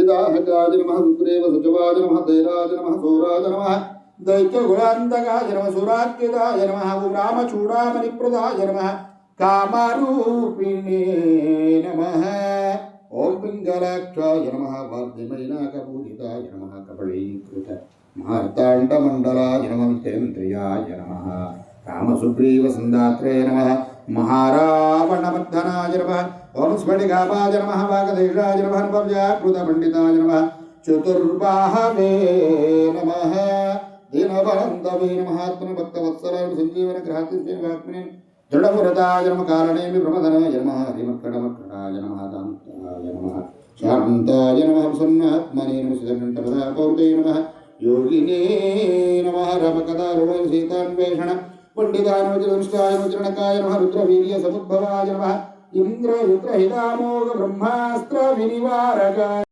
हिताहजाज नमः सुग्रीव सचवाज नमः दैराज नमः सौराज नमः दैत्यगुणान्तकाय नमः सुरात्युताय नमः उग्रामचूडामणिप्रदाय नमः कामरूपिणे नमः ॐ पिङ्गलाक्षाय नमः वाद्यमैनाकपूजिताय नमः कपलीकृत महार्ताण्डमण्डलाय नमः तेन्द्रियाय नमः रामसुग्रीवसन्दात्रे नमः महाराज నమ నమ ఓం స్ఫటికాపాయ నమ. వాగదేశాయ నమ భవ్యాకృత పండితాయ నమ. చతుర్బాహవే నమ. దీనవనందవే నమ. ఆత్మభక్తవత్సలాయ సంజీవన గ్రహాత్మని దృఢమురతాయ నమ. కారణేమి ప్రమదనాయ నమ. హరిమక్కడమక్కడాయ నమ. దాంతాయ నమ. శాంతాయ నమ. ప్రసన్నాత్మనే నమ. సుధనంతపదాపౌతే నమ. యోగినే నమ. రమకదారుణ సీతాన్వేషణ పండితానుచరణకాయ నమ రుద్రవీర్య సముద్భవాయ నమ ఇంద్రయుద్రహితామోగ బ్రహ్మాస్త్ర వినివారకాయ